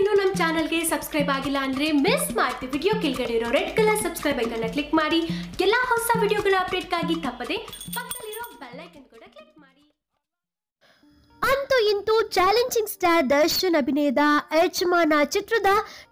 ಇನ್ನೂ ನಮ್ಮ ಚಾನಲ್ಗೆ ಸಬ್ಸ್ಕ್ರೈಬ್ ಆಗಿಲ್ಲ ಅಂದ್ರೆ ಮಿಸ್ ಮಾಡ್ತಿ ವಿಡಿಯೋ ಕೆಳಗಡೆ ಇರೋ ರೆಡ್ ಕಲರ್ ಸಬ್ಸ್ಕ್ರೈಬ್ ಐಕನ್ನ ಕ್ಲಿಕ್ ಮಾಡಿ. ಎಲ್ಲಾ ಹೊಸ ವಿಡಿಯೋಗಳ ಅಪ್ಡೇಟ್ಗಾಗಿ ತಪ್ಪದೆ ಪಕ್ಕದಲ್ಲಿರೋ ಐಕನ್ ಕೂಡ ಕ್ಲಿಕ್ ಮಾಡಿ. ಅಂತೂ ಇಂತೂ ಚಾಲೆಂಜಿಂಗ್ ಸ್ಟಾರ್ ದರ್ಶನ್ ಅಭಿನಯದ ಯಜಮಾನ ಚಿತ್ರದ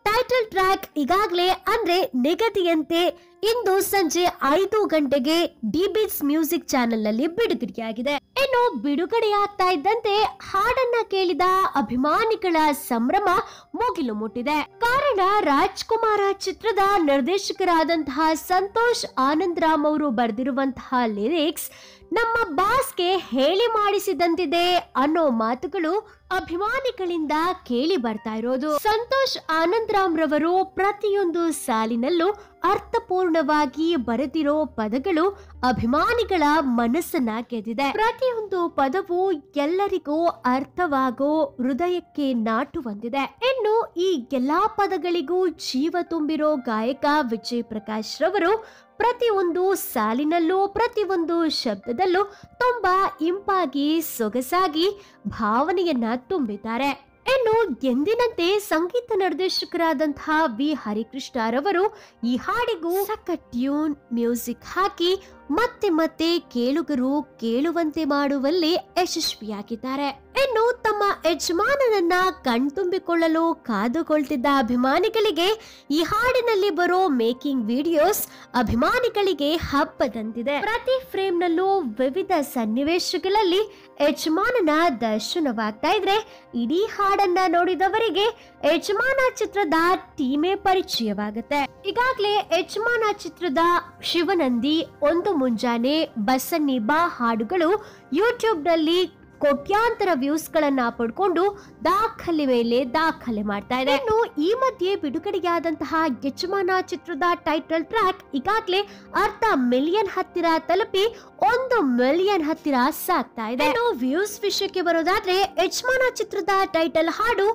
ಟೈಟಲ್ ಟ್ರ್ಯಾಕ್ ಈಗಾಗಲೇ ಅಂದ್ರೆ ನಿಗದಿಯಂತೆ ಇಂದು ಸಂಜೆ ಐದು ಗಂಟೆಗೆ ಡಿಬಿಟ್ಸ್ ಮ್ಯೂಸಿಕ್ ಚಾನೆಲ್ನಲ್ಲಿ ಬಿಡುಗಡೆಯಾಗಿದೆ. ಇನ್ನು ಬಿಡುಗಡೆಯಾಗ್ತಾ ಇದ್ದಂತೆ ಹಾಡನ್ನ ಕೇಳಿದ ಅಭಿಮಾನಿಗಳ ಸಂಭ್ರಮ ಮುಗಿಲು ಮುಟ್ಟಿದೆ. ಕಾರಣ ರಾಜ್ಕುಮಾರ ಚಿತ್ರದ ನಿರ್ದೇಶಕರಾದಂತಹ ಸಂತೋಷ್ ಆನಂದ್ ರಾಮ್ ಅವರು ಬರೆದಿರುವಂತಹ ಲಿರಿಕ್ಸ್ ನಮ್ಮ ಬಾಸ್ಗೆ ಹೇಳಿ ಮಾಡಿಸಿದಂತಿದೆ ಅನ್ನೋ ಮಾತುಗಳು ಅಭಿಮಾನಿಗಳಿಂದ ಕೇಳಿ ಬರ್ತಾ ಇರೋದು. ಸಂತೋಷ್ ಆನಂದ್ ರಾಮ್ ರವರು ಪ್ರತಿಯೊಂದು ಸಾಲಿನಲ್ಲೂ ಅರ್ಥಪೂರ್ಣವಾಗಿ ಬರೆದಿರೋ ಪದಗಳು ಅಭಿಮಾನಿಗಳ ಮನಸ್ಸನ್ನ ಗೆದ್ದಿದೆ ಪ್ರತಿಯೊಂದು ಪದವು ಎಲ್ಲರಿಗೂ ಅರ್ಥವಾಗೋ ಹೃದಯಕ್ಕೆ ನಾಟು ಹೊಂದಿದೆ. ಇನ್ನು ಈ ಎಲ್ಲಾ ಪದಗಳಿಗೂ ಜೀವ ತುಂಬಿರೋ ಗಾಯಕ ವಿಜಯ್ ಪ್ರಕಾಶ್ ರವರು ಪ್ರತಿಯೊಂದು ಸಾಲಿನಲ್ಲೂ, ಪ್ರತಿಯೊಂದು ಶಬ್ದದಲ್ಲೂ ತುಂಬಾ ಇಂಪಾಗಿ, ಸೊಗಸಾಗಿ ಭಾವನೆಯನ್ನ ತುಂಬಿದ್ದಾರೆ. ಇನ್ನು ಎಂದಿನಂತೆ ಸಂಗೀತ ನಿರ್ದೇಶಕರಾದಂತಹ ವಿ. ಹರಿಕೃಷ್ಣರವರು ಈ ಹಾಡಿಗೂ ಸಕ್ಕ ಟ್ಯೂನ್ ಮ್ಯೂಸಿಕ್ ಹಾಕಿ ಮತ್ತೆ ಮತ್ತೆ ಕೇಳುಗರು ಕೇಳುವಂತೆ ಮಾಡುವಲ್ಲಿ ಯಶಸ್ವಿಯಾಗಿದ್ದಾರೆ. ಇನ್ನು ತಮ್ಮ ಯಜಮಾನನನ್ನ ಕಣ್ತುಂಬಿಕೊಳ್ಳಲು ಕಾದುಕೊಳ್ತಿದ್ದ ಅಭಿಮಾನಿಗಳಿಗೆ ಈ ಹಾಡಿನಲ್ಲಿ ಬರೋ ಮೇಕಿಂಗ್ ವಿಡಿಯೋಸ್ ಅಭಿಮಾನಿಗಳಿಗೆ ಹಬ್ಬದಂತಿದೆ. ಪ್ರತಿ ಫ್ರೇಮ್ ನಲ್ಲೂ ವಿವಿಧ ಸನ್ನಿವೇಶಗಳಲ್ಲಿ ಯಜಮಾನನ ದರ್ಶನವಾಗ್ತಾ ಇದ್ರೆ ಇಡೀ ಹಾಡನ್ನ ನೋಡಿದವರಿಗೆ ಯಜಮಾನ ಚಿತ್ರದ ಟೀಮೇ ಪರಿಚಯವಾಗುತ್ತೆ. ಈಗಾಗಲೇ ಯಜಮಾನ ಚಿತ್ರದ ಶಿವನಂದಿ, ಒಂದು ಮುಂಜಾನೆ ಬಸನ್ನಿ ಬಾ ಹಾಡುಗಳು ಯೂಟ್ಯೂಬ್ನಲ್ಲಿ ಕೋಟ್ಯಾಂತರ ವ್ಯೂಸ್ ಗಳನ್ನ ಪಡ್ಕೊಂಡು ದಾಖಲೆ ಮೇಲೆ ದಾಖಲೆ ಮಾಡ್ತಾ ಇದೆ. ಇನ್ನು ಈ ಮಧ್ಯೆ ಬಿಡುಗಡೆಯಾದಂತಹ ಯಜಮಾನ ಚಿತ್ರದ ಟೈಟಲ್ ಟ್ರ್ಯಾಕ್ ಈಗಾಗಲೇ ಅರ್ಧ ಮಿಲಿಯನ್ ಹತ್ತಿರ ತಲುಪಿ ಒಂದು ಮಿಲಿಯನ್ ಹತ್ತಿರ ಸಾಗ್ತಾ ಇದೆ. ಇನ್ನು ವ್ಯೂಸ್ ವಿಷಯಕ್ಕೆ ಬರೋದಾದ್ರೆ ಯಜಮಾನ ಚಿತ್ರದ ಟೈಟಲ್ ಹಾಡು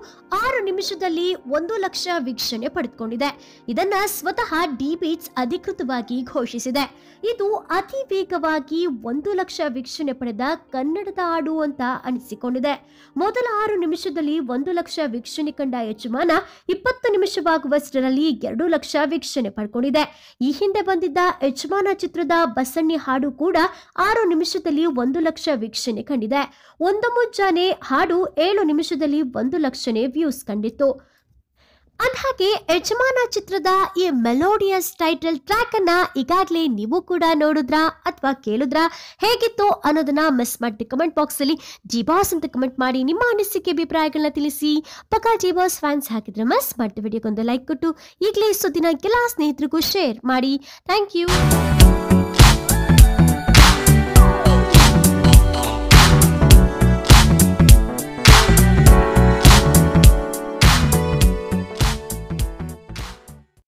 ಆರು ನಿಮಿಷದಲ್ಲಿ ಒಂದು ಲಕ್ಷ ವೀಕ್ಷಣೆ ಪಡೆದುಕೊಂಡಿದೆ. ಇದನ್ನ ಸ್ವತಃ ಡಿ ಬೀಟ್ಸ್ ಅಧಿಕೃತವಾಗಿ ಘೋಷಿಸಿದೆ. ಇದು ಅತಿ ವೇಗವಾಗಿ ಒಂದು ಲಕ್ಷ ವೀಕ್ಷಣೆ ಪಡೆದ ಕನ್ನಡದ ಹಾಡು ಅಂತ ಅನಿಸಿಕೊಂಡಿದೆ. ಮೊದಲ ಆರು ನಿಮಿಷದಲ್ಲಿ ಒಂದು ಲಕ್ಷ ವೀಕ್ಷಣೆ ಕಂಡ ಯಜಮಾನ ಇಪ್ಪತ್ತು ನಿಮಿಷವಾಗುವಷ್ಟರಲ್ಲಿ ಎರಡು ಲಕ್ಷ ವೀಕ್ಷಣೆ ಪಡ್ಕೊಂಡಿದೆ. ಈ ಹಿಂದೆ ಬಂದಿದ್ದ ಯಜಮಾನ ಚಿತ್ರದ ಬಸಣ್ಣಿ ಹಾಡು ಕೂಡ ಆರು ನಿಮಿಷದಲ್ಲಿ ಒಂದು ಲಕ್ಷ ವೀಕ್ಷಣೆ ಕಂಡಿದೆ. ಒಂದು ಮುಂಜಾನೆ ಹಾಡು ಏಳು ನಿಮಿಷದಲ್ಲಿ ಒಂದು ಲಕ್ಷನೇ ವ್ಯೂಸ್ ಕಂಡಿತ್ತು. ಅಂದ್ಹಾಗೆ ಯಜಮಾನ ಚಿತ್ರದ ಈ ಮೆಲೋಡಿಯಸ್ ಟೈಟಲ್ ಟ್ರ್ಯಾಕ್ ಅನ್ನ ಈಗಾಗಲೇ ನೀವು ಕೂಡ ನೋಡಿದ್ರಾ ಅಥವಾ ಕೇಳಿದ್ರಾ? ಹೇಗಿತ್ತು ಅನ್ನೋದನ್ನ ಮಿಸ್ ಮಾಡಿ ಕಮೆಂಟ್ ಬಾಕ್ಸ್ ಅಲ್ಲಿ. ಜಿಬಾಸ್ ಅಂತ ಕಮೆಂಟ್ ಮಾಡಿ ನಿಮ್ಮ ಅನಿಸಿಕೆ ಅಭಿಪ್ರಾಯಗಳನ್ನ ತಿಳಿಸಿ. ಪಕ್ಕ ಜಿಬಾಸ್ ಫ್ಯಾನ್ಸ್ ಹಾಕಿದ್ರೆ ಮಿಸ್ ಮಾಡಿ ವಿಡಿಯೋಗೊಂದು ಲೈಕ್ ಕೊಟ್ಟು. ಈಗಲೇ ಸುದ್ದಿನ ಎಲ್ಲ ಸ್ನೇಹಿತರಿಗೂ ಶೇರ್ ಮಾಡಿ. Thank you